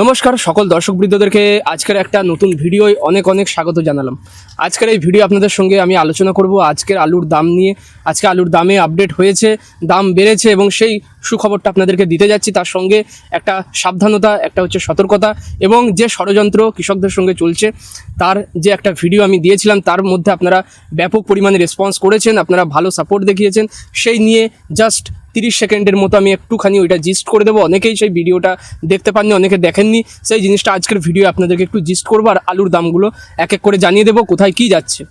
নমস্কার সকল দর্শকবৃন্দদেরকে আজকের একটা নতুন ভিডিওয় অনেক অনেক স্বাগত জানালাম। আজকের এই ভিডিও আপনাদের সঙ্গে আমি আলোচনা করব আজকের আলুর দাম নিয়ে। আজকে আলুর দামে আপডেট হয়েছে, দাম বেড়েছে এবং সেই সুখবরটা আপনাদেরকে দিতে যাচ্ছি। তার সঙ্গে একটা সাবধানতা, একটা হচ্ছে সতর্কতা এবং যে ষড়যন্ত্র কৃষকদের সঙ্গে চলছে, তার যে একটা ভিডিও আমি দিয়েছিলাম, তার মধ্যে আপনারা ব্যাপক পরিমাণে রেসপন্স করেছেন, আপনারা ভালো সাপোর্ট দেখিয়েছেন। সেই নিয়ে জাস্ট তিরিশ সেকেন্ডের মতো আমি একটুখানি ওইটা জিস্ট করে দেবো। অনেকেই সেই ভিডিওটা দেখতে পাননি, অনেকে দেখেননি। সেই জিনিসটা আজকের ভিডিও আপনাদেরকে একটু জিস্ট করব আর আলুর দামগুলো এক এক করে জানিয়ে দেবো কোথায় কী যাচ্ছে।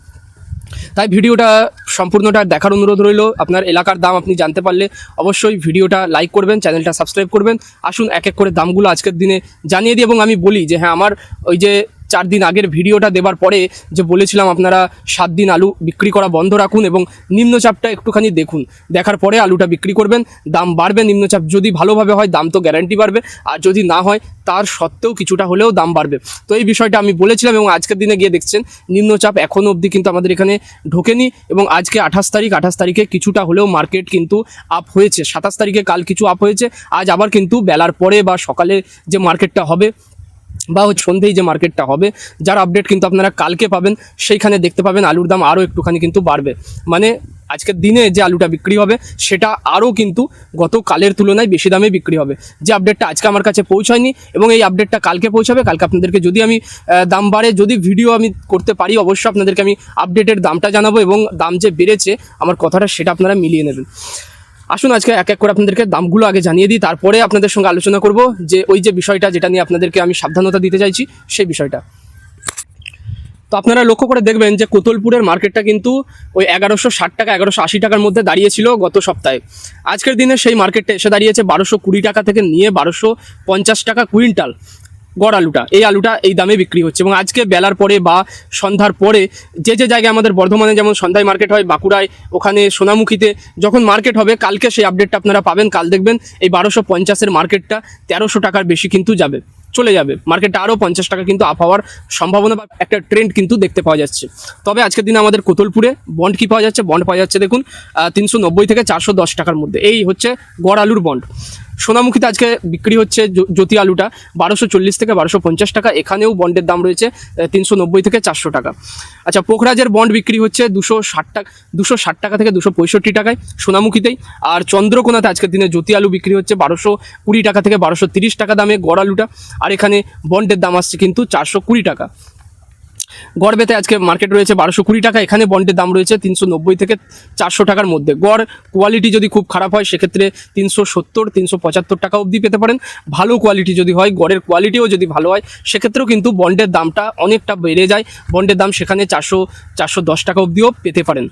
তাই ভিডিওটা সম্পূর্ণটা দেখার অনুরোধ রইল। আপনার এলাকার দাম আপনি জানতে পারলে অবশ্যই ভিডিওটা লাইক করবেন চ্যানেলটা সাবস্ক্রাইব করবেন। আসুন এক এক করে দামগুলো আজকের দিনে জানিয়ে দিই এবং আমি বলি যে হ্যাঁ আমার ওই যে চার দিন আগের ভিডিওটা দেবার পরে যে বলেছিলাম আপনারা সাত দিন আলু বিক্রি করা বন্ধ রাখুন এবং নিম্নচাপটা একটুখানি দেখুন। দেখার পরে আলুটা বিক্রি করবেন, দাম বাড়বে নিম্নচাপ। যদি ভালোভাবে হয়, দাম তো গ্যারান্টি বাড়বে। আর যদি না হয়, তার সত্ত্বেও কিছুটা হলেও দাম বাড়বে। তো এই বিষয়টা আমি বলেছিলাম এবং আজকের দিনে গিয়ে দেখছেন, নিম্নচাপ এখনও অবধি কিন্তু আমাদের এখানে ঢোকেনি এবং আজকে আঠাশ তারিখ, আঠাশ তারিখে কিছুটা হলেও মার্কেট কিন্তু আপ হয়েছে। সাতাশ তারিখে কাল কিছু আপ হয়েছে। আজ আবার কিন্তু বেলার পরে বা সকালে যে মার্কেটটা হবে বা সন্ধেই যে মার্কেটটা হবে, যার আপডেট কিন্তু আপনারা কালকে পাবেন, সেইখানে দেখতে পাবেন আলুর দাম আরও একটুখানি কিন্তু বাড়বে। মানে আজকের দিনে যে আলুটা বিক্রি হবে, সেটা আরও কিন্তু গত কালের তুলনায় বেশি দামে বিক্রি হবে। যে আপডেটটা আজকে আমার কাছে পৌঁছায়নি এবং এই আপডেটটা কালকে পৌঁছাবে, কালকে আপনাদেরকে যদি আমি দাম বাড়ে, যদি ভিডিও আমি করতে পারি, অবশ্যই আপনাদেরকে আমি আপডেটের দামটা জানাব এবং দাম যে বেড়েছে, আমার কথাটা সেটা আপনারা মিলিয়ে নেবেন। আসুন আজকে এক এক করে আপনাদেরকে দামগুলো আগে জানিয়ে দিই, তারপরে আপনাদের সঙ্গে আলোচনা করব যে ওই যে বিষয়টা যেটা নিয়ে আপনাদেরকে আমি সাবধানতা দিতে চাইছি, সেই বিষয়টা। তো আপনারা লক্ষ্য করে দেখবেন যে কোতলপুরের মার্কেটটা কিন্তু ওই এগারোশো ষাট টাকা, এগারোশো আশি টাকার মধ্যে দাঁড়িয়েছিল গত সপ্তাহে। আজকের দিনে সেই মার্কেটে এসে দাঁড়িয়েছে বারোশো কুড়ি টাকা থেকে নিয়ে বারোশো পঞ্চাশ টাকা কুইন্টাল। গড় আলুটা, এই আলুটা এই দামে বিক্রি হচ্ছে এবং আজকে বেলার পরে বা সন্ধ্যার পরে যে যে জায়গায় আমাদের বর্ধমানে যেমন সন্ধ্যায় মার্কেট হয়, বাঁকুড়ায়, ওখানে সোনামুখীতে যখন মার্কেট হবে, কালকে সেই আপডেটটা আপনারা পাবেন, কাল দেখবেন এই বারোশো পঞ্চাশের মার্কেটটা তেরোশো টাকার বেশি কিন্তু যাবে, চলে যাবে। মার্কেটটা আরও পঞ্চাশ টাকা কিন্তু আপ হওয়ার সম্ভাবনা বা একটা ট্রেন্ড কিন্তু দেখতে পাওয়া যাচ্ছে। তবে আজকের দিনে আমাদের কোতলপুরে বন্ড কি পাওয়া যাচ্ছে? বন্ড পাওয়া যাচ্ছে দেখুন তিনশো নব্বই থেকে চারশো দশ টাকার মধ্যে। এই হচ্ছে গড় আলুর বন্ড সোনামুখীতে আজকে বিক্রি হচ্ছে জ্যোতি আলুটা বারোশো চল্লিশ থেকে বারোশো পঞ্চাশ টাকা। এখানেও বন্ডের দাম রয়েছে তিনশো নব্বই থেকে চারশো টাকা। আচ্ছা পোখরাজের বন্ড বিক্রি হচ্ছে দুশো ষাট টাকা, দুশো ষাট টাকা থেকে দুশো পঁয়ষট্টি টাকায় সোনামুখীতেই। আর চন্দ্রকোনাতে আজকের দিনে জ্যোতি আলু বিক্রি হচ্ছে বারোশো কুড়ি টাকা থেকে বারোশো তিরিশ টাকা দামে গড় আলুটা। আর এখানে বন্ডের দাম আসছে কিন্তু চারশো কুড়ি টাকা। গড়বেতে আজকে মার্কেট রয়েছে বারোশো কুড়ি টাকা, এখানে বন্ডের দাম রয়েছে তিনশো নব্বই থেকে চারশো টাকার মধ্যে। গড় কোয়ালিটি যদি খুব খারাপ হয়, সেক্ষেত্রে তিনশো সত্তর, তিনশো পঁচাত্তর টাকা অবধি পেতে পারেন। ভালো কোয়ালিটি যদি হয়, গড়ের কোয়ালিটিও যদি ভালো হয়, সেক্ষেত্রেও কিন্তু বন্ডের দামটা অনেকটা বেড়ে যায়। বন্ডের দাম সেখানে চারশো চারশো দশ টাকা অবধিও পেতে পারেন।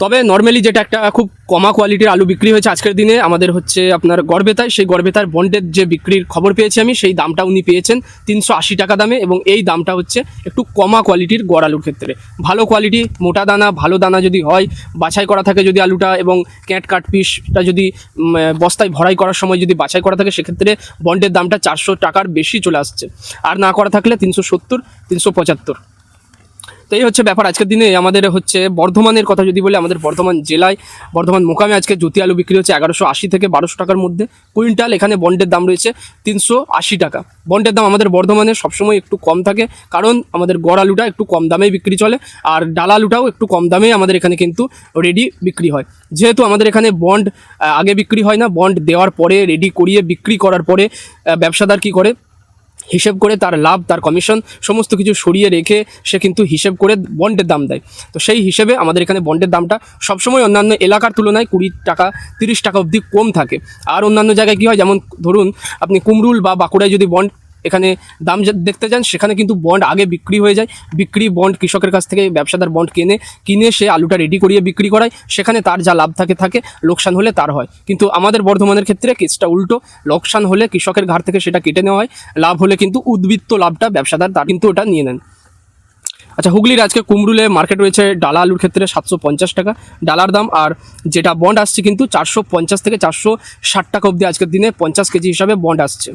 তবে নর্মালি যেটা একটা খুব কমা কোয়ালিটির আলু বিক্রি হয়েছে আজকের দিনে, আমাদের হচ্ছে আপনার গড়বেতায় সেই গড়বেতার বন্ডের যে বিক্রির খবর পেয়েছি আমি, সেই দামটা উনি পেয়েছেন তিনশো আশি টাকা দামে এবং এই দামটা হচ্ছে একটু কমা কোয়ালিটির গড় আলুর ক্ষেত্রে। ভালো কোয়ালিটি মোটা দানা, ভালো দানা যদি হয়, বাছাই করা থাকে যদি আলুটা এবং ক্যাট কাট পিসটা যদি বস্তায় ভরাই করার সময় যদি বাছাই করা থাকে, সেক্ষেত্রে বন্ডের দামটা চারশো টাকার বেশি চলে আসছে। আর না করা থাকলে তিনশো সত্তর, তিনশো পঁচাত্তর। তো এই হচ্ছে ব্যাপার। আজকের দিনে আমাদের হচ্ছে বর্ধমানের কথা যদি বলি, আমাদের বর্ধমান জেলায় বর্ধমান মোকামে আজকে জ্যোতি আলু বিক্রি হচ্ছে এগারোশো আশি থেকে বারোশো টাকার মধ্যে। কুইন্টাল এখানে বন্ডের দাম রয়েছে তিনশো আশি টাকা। বন্ডের দাম আমাদের বর্ধমানে সবসময় একটু কম থাকে, কারণ আমাদের গড় আলুটা একটু কম দামে বিক্রি চলে, আর ডাল আলুটাও একটু কম দামে আমাদের এখানে কিন্তু রেডি বিক্রি হয়। যেহেতু আমাদের এখানে বন্ড আগে বিক্রি হয় না, বন্ড দেওয়ার পরে রেডি করিয়ে বিক্রি করার পরে ব্যবসাদার কি করে? হিসেব করে তার লাভ, তার কমিশন সমস্ত কিছু সরিয়ে রেখে সে কিন্তু হিসেব করে বন্ডের দাম দেয়। তো সেই হিসেবে আমাদের এখানে বন্ডের দামটা সবসময় অন্যান্য এলাকার তুলনায় কুড়ি টাকা, তিরিশ টাকা অবধি কম থাকে। আর অন্যান্য জায়গায় কী হয়? যেমন ধরুন, আপনি কুমরুল বা বাঁকুড়ায় যদি বন্ড এখানে দাম দেখতে যান, সেখানে কিন্তু বন্ড আগে বিক্রি হয়ে যায়। বিক্রি বন্ড কৃষকের কাছ থেকে ব্যবসাদার বন্ড কিনে কিনে সে আলুটা রেডি করিয়ে বিক্রি করায়। সেখানে তার যা লাভ থাকে থাকে, লোকসান হলে তার হয়। কিন্তু আমাদের বর্ধমানের ক্ষেত্রে কেসটা উল্টো। লোকসান হলে কৃষকের ঘাট থেকে সেটা কেটে নেওয়া হয়। লাভ হলে কিন্তু উদ্বৃত্ত লাভটা ব্যবসাদার তার কিন্তু ওটা নিয়ে নেন। আচ্ছা হুগলির আজকে কুমরুলে মার্কেট রয়েছে ডালা আলুর ক্ষেত্রে সাতশো পঞ্চাশ টাকা। ডালার দাম আর যেটা বন্ড আসছে কিন্তু চারশো পঞ্চাশ থেকে চারশো ষাট টাকা অবধি আজকের দিনে পঞ্চাশ কেজি হিসাবে বন্ড আসছে।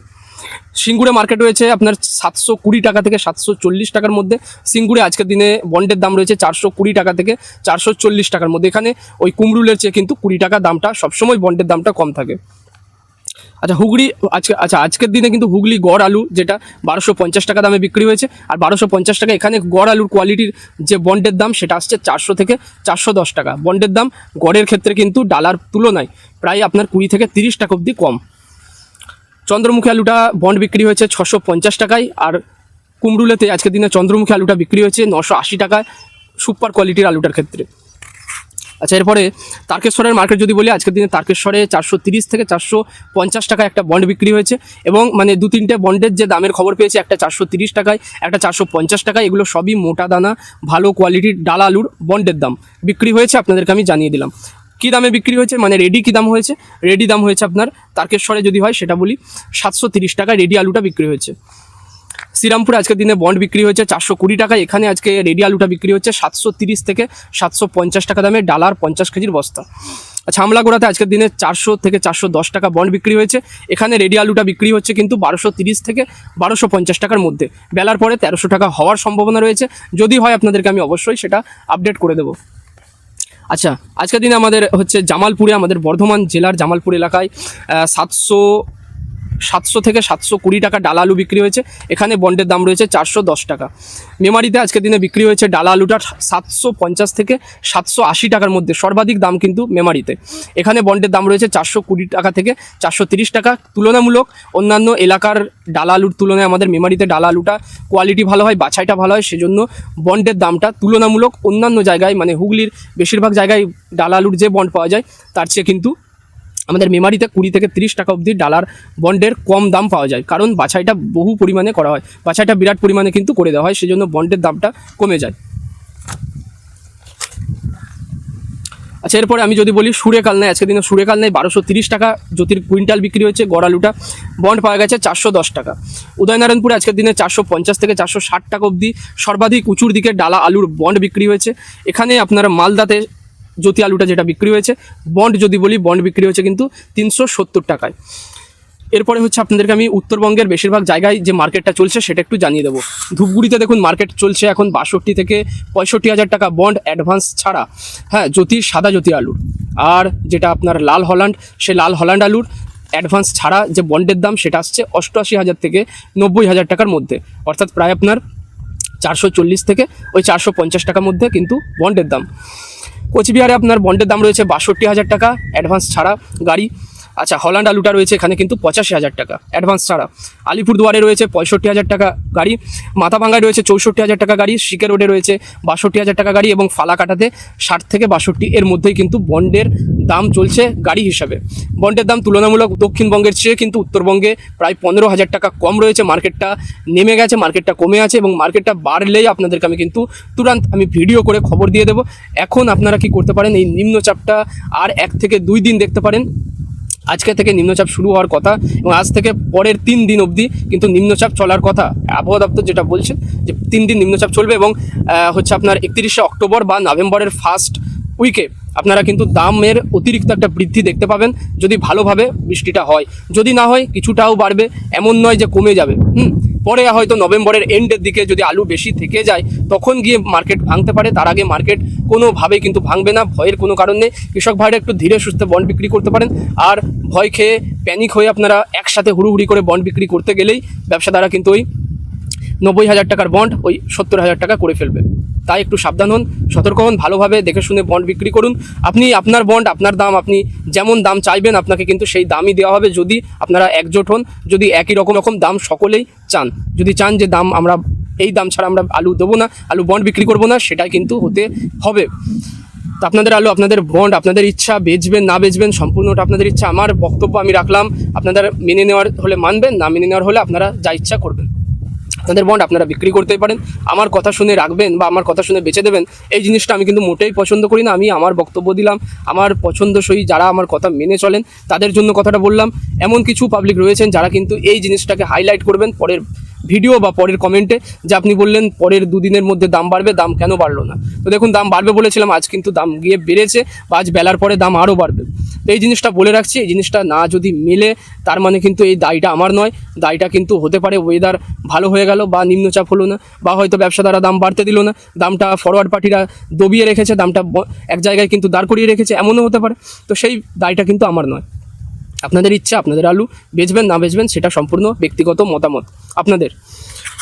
সিঙ্গুরে মার্কেট রয়েছে আপনার সাতশো কুড়ি টাকা থেকে সাতশো চল্লিশ টাকার মধ্যে। সিঙ্গুরে আজকের দিনে বন্ডের দাম রয়েছে চারশো কুড়ি টাকা থেকে চারশো চল্লিশ টাকার মধ্যে। এখানে ওই কুমরুলের চেয়ে কিন্তু কুড়ি টাকা দামটা সবসময় বন্ডের দামটা কম থাকে। আচ্ছা হুগলি, আজকে আচ্ছা আজকের দিনে কিন্তু হুগলি গড় আলু, যেটা বারোশো পঞ্চাশ টাকা দামে বিক্রি হয়েছে, আর বারোশো পঞ্চাশ টাকা এখানে গড় আলুর কোয়ালিটির যে বন্ডের দাম, সেটা আসছে চারশো থেকে চারশো দশ টাকা। বন্ডের দাম গড়ের ক্ষেত্রে কিন্তু ডালার তুলনায় প্রায় আপনার কুড়ি থেকে তিরিশ টাকা অবধি কম। চন্দ্রমুখী আলুটা বন্ড বিক্রি হয়েছে ছশো পঞ্চাশ টাকায়, আর কুমরুলেতে আজকের দিনে চন্দ্রমুখী আলুটা বিক্রি হয়েছে নশো আশি টাকায় সুপার কোয়ালিটির আলুটার ক্ষেত্রে। আচ্ছা এরপরে তারকেশ্বরের মার্কেট যদি বলি, আজকের দিনে তারকেশ্বরে চারশো থেকে চারশো পঞ্চাশ টাকা একটা বন্ড বিক্রি হয়েছে এবং মানে দু তিনটে বন্ডের যে দামের খবর পেয়েছে, একটা চারশো টাকায়, একটা চারশো পঞ্চাশ টাকায়, এগুলো সবই মোটা দানা, ভালো কোয়ালিটির ডাল আলুর বন্ডের দাম। বিক্রি হয়েছে, আপনাদেরকে আমি জানিয়ে দিলাম। কী দামে বিক্রি হয়েছে? মানে রেডি কী দাম হয়েছে? রেডি দাম হয়েছে আপনার, তারকেশ্বরে যদি হয়, সেটা বলি, সাতশো টাকায় রেডি আলুটা বিক্রি হয়েছে। শ্রীরামপুরে আজকের দিনে বন্ড বিক্রি হয়েছে চারশো কুড়ি টাকা। এখানে আজকে রেডি আলুটা বিক্রি হচ্ছে সাতশো তিরিশ থেকে সাতশো পঞ্চাশ টাকা দামে, ডালার পঞ্চাশ কেজির বস্তা। আচ্ছা আজকের দিনে চারশো থেকে চারশো দশ টাকা বন্ড বিক্রি হয়েছে। এখানে রেডি আলুটা বিক্রি হচ্ছে কিন্তু বারোশো তিরিশ থেকে বারোশো পঞ্চাশ টাকার মধ্যে। বেলার পরে তেরোশো টাকা হওয়ার সম্ভাবনা রয়েছে। যদি হয় আপনাদেরকে আমি অবশ্যই সেটা আপডেট করে দেবো। আচ্ছা আজকের দিনে আমাদের হচ্ছে জামালপুরে, আমাদের বর্ধমান জেলার জামালপুর এলাকায় সাতশো সাতশো থেকে সাতশো কুড়ি টাকা ডাল আলু বিক্রি হয়েছে। এখানে বন্ডের দাম রয়েছে চারশো দশ টাকা। মেমারিতে আজকের দিনে বিক্রি হয়েছে ডালা আলুটা সাতশো পঞ্চাশ থেকে সাতশো আশি টাকার মধ্যে। সর্বাধিক দাম কিন্তু মেমারিতে। এখানে বন্ডের দাম রয়েছে চারশো কুড়ি টাকা থেকে চারশো তিরিশ টাকা। তুলনামূলক অন্যান্য এলাকার ডালা আলুর তুলনায় আমাদের মেমারিতে ডাল আলুটা কোয়ালিটি ভালো হয়, বাছাইটা ভালো হয়, সেজন্য বন্ডের দামটা তুলনামূলক অন্যান্য জায়গায় মানে হুগলির বেশিরভাগ জায়গায় ডালা আলুর যে বন্ড পাওয়া যায়, তার চেয়ে কিন্তু আমাদের মেমারিতে কুড়ি থেকে তিরিশ টাকা অবধি ডালার বন্ডের কম দাম পাওয়া যায়। কারণ বাছাইটা বহু পরিমাণে করা হয়। বাছাইটা বিরাট পরিমাণে কিন্তু করে দেওয়া হয়, সেজন্য বন্ডের দামটা কমে যায়। আচ্ছা এরপরে আমি যদি বলি সুরেকাল নেয় আজকের দিনে সুরেকাল নেয় বারোশো তিরিশ টাকা জ্যোতির কুইন্টাল বিক্রি হয়েছে, গড়ালুটা। বন্ড পাওয়া গেছে চারশো দশ টাকা। উদয়নারায়ণপুরে আজকের দিনে চারশো পঞ্চাশ থেকে চারশো ষাট টাকা অবধি সর্বাধিক উঁচুর দিকে ডালা আলুর বন্ড বিক্রি হয়েছে। এখানে আপনার মালদাতে জ্যোতি আলুটা যেটা বিক্রি হয়েছে, বন্ড যদি বলি, বন্ড বিক্রি হয়েছে কিন্তু তিনশো সত্তর টাকায়। এরপরে হচ্ছে আপনাদেরকে আমি উত্তরবঙ্গের বেশিরভাগ জায়গায় যে মার্কেটটা চলছে সেটা একটু জানিয়ে দেবো। ধূপগুড়িতে দেখুন, মার্কেট চলছে এখন বাষট্টি থেকে পঁয়ষট্টি হাজার টাকা বন্ড অ্যাডভান্স ছাড়া। হ্যাঁ জ্যোতি, সাদা জ্যোতি আলুর। আর যেটা আপনার লাল হল্যান্ড, সে লাল হল্যান্ড আলুর অ্যাডভান্স ছাড়া যে বন্ডের দাম সেটা আসছে অষ্টআশি হাজার থেকে নব্বই হাজার টাকার মধ্যে। অর্থাৎ প্রায় আপনার চারশো চল্লিশ থেকে ওই চারশো পঞ্চাশ টাকার মধ্যে কিন্তু বন্ডের দাম। কোচবিহারে আপনার বন্ডের দাম রয়েছে বাষট্টি হাজার টাকা অ্যাডভান্স ছাড়া গাড়ি। আচ্ছা হল্যান্ড আলুটা রয়েছে এখানে কিন্তু পঁচাশি হাজার টাকা অ্যাডভান্স ছাড়া। আলিপুরদুয়ারে রয়েছে পঁয়ষট্টি হাজার টাকা গাড়ি, মাথাভাঙ্গায় রয়েছে চৌষট্টি হাজার টাকা গাড়ি শিকে রোডে রয়েছে বাষট্টি হাজার টাকা গাড়ি এবং ফালাকাটাতে ষাট থেকে বাষট্টি, এর মধ্যেই কিন্তু বন্ডের দাম চলছে গাড়ি হিসাবে। বন্ডের দাম তুলনামূলক দক্ষিণবঙ্গের চেয়ে কিন্তু উত্তরবঙ্গে প্রায় পনেরো হাজার টাকা কম রয়েছে, মার্কেটটা নেমে গেছে, মার্কেটটা কমে আছে এবং মার্কেটটা বাড়লেই আপনাদেরকে আমি কিন্তু তুরন্ত আমি ভিডিও করে খবর দিয়ে দেবো। এখন আপনারা কি করতে পারেন, এই নিম্নচাপটা আর এক থেকে দুই দিন দেখতে পারেন। আজকে থেকে নিম্নচাপ শুরু হওয়ার কথা এবং আজ থেকে পরের তিন দিন অবধি কিন্তু নিম্নচাপ চলার কথা আবহাওয়া দপ্তর যেটা বলছে যে তিন দিন নিম্নচাপ চলবে এবং হচ্ছে আপনার একত্রিশে অক্টোবর বা নভেম্বরের ফার্স্ট উইকে আপনারা কিন্তু দামের অতিরিক্ত একটা বৃদ্ধি দেখতে পাবেন যদি ভালোভাবে বৃষ্টিটা হয়। যদি না হয়, কিছুটাও বাড়বে, এমন নয় যে কমে যাবে। হুম? পরে হয়তো নভেম্বরের এন্ডের দিকে যদি আলু বেশি থেকে যায়, তখন গিয়ে মার্কেট ভাঙতে পারে। তার আগে মার্কেট কোনোভাবেই কিন্তু ভাঙবে না। ভয়ের কোনো কারণ নেই। কৃষক ভাইরা একটু ধীরে সুস্থে বন্ড বিক্রি করতে পারেন। আর ভয় খেয়ে প্যানিক হয়ে আপনারা একসাথে হুড়ুহুড়ি করে বন্ড বিক্রি করতে গেলেই ব্যবসাদারা কিন্তু ওই নব্বই হাজার টাকার বন্ড ওই সত্তর হাজার টাকা করে ফেলবে। তাই একটু সাবধান হন, সতর্ক হন, ভালোভাবে দেখে শুনে বন্ড বিক্রি করুন। আপনি আপনার বন্ড আপনার দাম, আপনি যেমন দাম চাইবেন, আপনাকে কিন্তু সেই দামই দেওয়া হবে যদি আপনারা একজোট হন, যদি একই রকম রকম দাম সকলেই চান। যদি চান যে দাম আমরা, এই দাম ছাড়া আমরা আলু দেবো না, আলু বন্ড বিক্রি করব না, সেটাই কিন্তু হতে হবে। তো আপনাদের আলু, আপনাদের বন্ড আপনাদের ইচ্ছা, বেচবেন, না বেচবেন, সম্পূর্ণটা আপনাদের ইচ্ছা, আমার বক্তব্য আমি রাখলাম। আপনাদের মেনে নেওয়ার হলে মানবেন, না মেনে নেওয়ার হলে আপনারা যা ইচ্ছা করবেন। আপনাদের বন্ড আপনারা বিক্রি করতেই পারেন। আমার কথা শুনে রাখবেন বা আমার কথা শুনে বেচে দেবেন, এই জিনিসটা আমি কিন্তু মোটেই পছন্দ করি না। আমি আমার বক্তব্য দিলাম, আমার পছন্দসই যারা আমার কথা মেনে চলেন, তাদের জন্য কথাটা বললাম। এমন কিছু পাবলিক রয়েছেন যারা কিন্তু এই জিনিসটাকে হাইলাইট করবেন পরের ভিডিও বা পরের কমেন্টে যে আপনি বললেন পরের দুদিনের মধ্যে দাম বাড়বে, দাম কেন বাড়লো না? তো দেখুন, দাম বাড়বে বলেছিলাম, আজ কিন্তু দাম গিয়ে বেড়েছে, বা আজ বেলার পরে দাম আরও বাড়বে। এই জিনিসটা বলে রাখছি, এই জিনিসটা না যদি মেলে, তার মানে কিন্তু এই দায়টা আমার নয়। দায়টা কিন্তু হতে পারে ওয়েদার ভালো হয়ে গেল বা নিম্নচাপ হলো না, বা হয়তো ব্যবসাদারা দাম বাড়তে দিল না, দামটা ফরওয়ার্ড পার্টিরা দবিয়ে রেখেছে, দামটা এক জায়গায় কিন্তু দাঁড় করিয়ে রেখেছে, এমনও হতে পারে। তো সেই দায়টা কিন্তু আমার নয়। আপনাদের ইচ্ছা, আপনাদের আলু বেচবেন, না বেচবেন, সেটা সম্পূর্ণ ব্যক্তিগত মতামত। আপনাদের?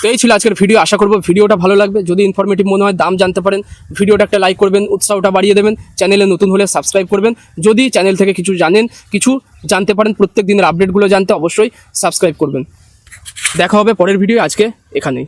তো এই ছিল আজকের ভিডিও আশা করব ভিডিওটা ভালো লাগবে। যদি ইনফরমেটিভ মনে হয়, দাম জানতে পারেন। ভিডিওটা একটা লাইক করবেন, উৎসাহটা বাড়িয়ে দেবেন। চ্যানেলে নতুন হলে সাবস্ক্রাইব করবেন। যদি চ্যানেল থেকে কিছু জানেন, কিছু জানতে পারেন, প্রত্যেক দিনের আপডেটগুলো জানতে অবশ্যই সাবস্ক্রাইব করবেন। দেখা হবে পরের ভিডিও আজকে এখানেই।